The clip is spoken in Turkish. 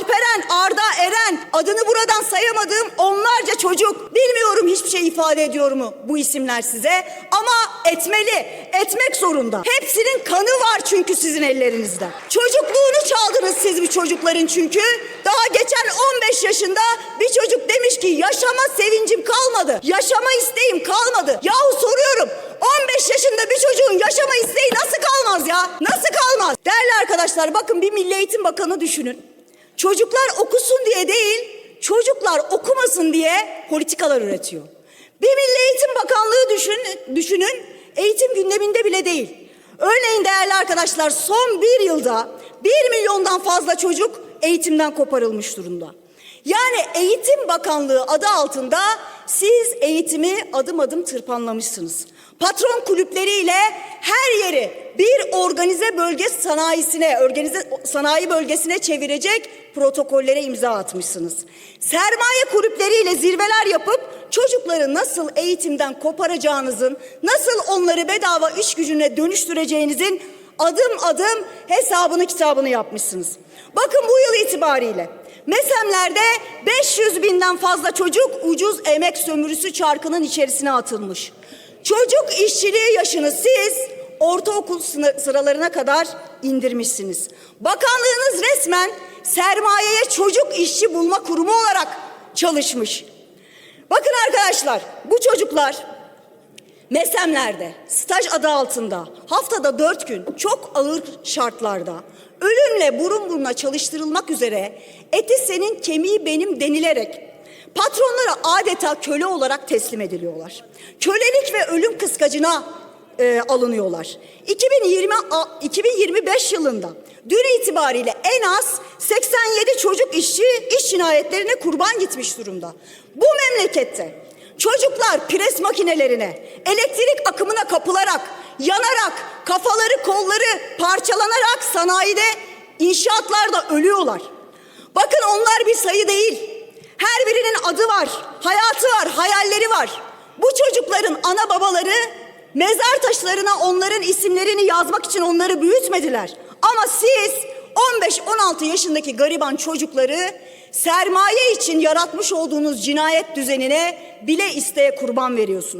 Alperen, Arda, Eren adını buradan sayamadığım onlarca çocuk. Bilmiyorum hiçbir şey ifade ediyor mu bu isimler size ama etmeli, etmek zorunda. Hepsinin kanı var çünkü sizin ellerinizde. Çocukluğunu çaldınız siz bu çocukların çünkü. Daha geçen 15 yaşında bir çocuk demiş ki yaşama sevincim kalmadı. Yaşama isteğim kalmadı. Yahu soruyorum 15 yaşında bir çocuğun yaşama isteği nasıl kalmaz ya? Nasıl kalmaz? Değerli arkadaşlar bakın bir Milli Eğitim Bakanı düşünün. Çocuklar okusun diye değil, çocuklar okumasın diye politikalar üretiyor. Bir Milli Eğitim Bakanlığı düşün, düşünün, eğitim gündeminde bile değil. Örneğin değerli arkadaşlar son bir yılda bir milyondan fazla çocuk eğitimden koparılmış durumda. Yani Eğitim Bakanlığı adı altında siz eğitimi adım adım tırpanlamışsınız. Patron kulüpleriyle her yeri bir organize bölge sanayisine, organize sanayi bölgesine çevirecek protokollere imza atmışsınız. Sermaye kulüpleriyle zirveler yapıp çocukları nasıl eğitimden koparacağınızın, nasıl onları bedava iş gücüne dönüştüreceğinizin adım adım hesabını kitabını yapmışsınız. Bakın bu yıl itibariyle Mesemler'de 500 binden fazla çocuk ucuz emek sömürüsü çarkının içerisine atılmış. Çocuk işçiliği yaşını siz ortaokul sıralarına kadar indirmişsiniz. Bakanlığınız resmen sermayeye çocuk işçi bulma kurumu olarak çalışmış. Bakın arkadaşlar bu çocuklar Mesemlerde, staj adı altında, haftada dört gün çok ağır şartlarda, ölümle burun buruna çalıştırılmak üzere eti senin kemiği benim denilerek patronlara adeta köle olarak teslim ediliyorlar. Kölelik ve ölüm kıskacına e, alınıyorlar. 2020 a- 2025 yılında dün itibariyle en az 87 çocuk işçi iş cinayetlerine kurban gitmiş durumda. Bu memlekette Çocuklar pres makinelerine, elektrik akımına kapılarak, yanarak, kafaları kolları parçalanarak sanayide, inşaatlarda ölüyorlar. Bakın onlar bir sayı değil. Her birinin adı var, hayatı var, hayalleri var. Bu çocukların ana babaları mezar taşlarına onların isimlerini yazmak için onları büyütmediler. Ama siz 15-16 yaşındaki gariban çocukları sermaye için yaratmış olduğunuz cinayet düzenine bile isteye kurban veriyorsunuz.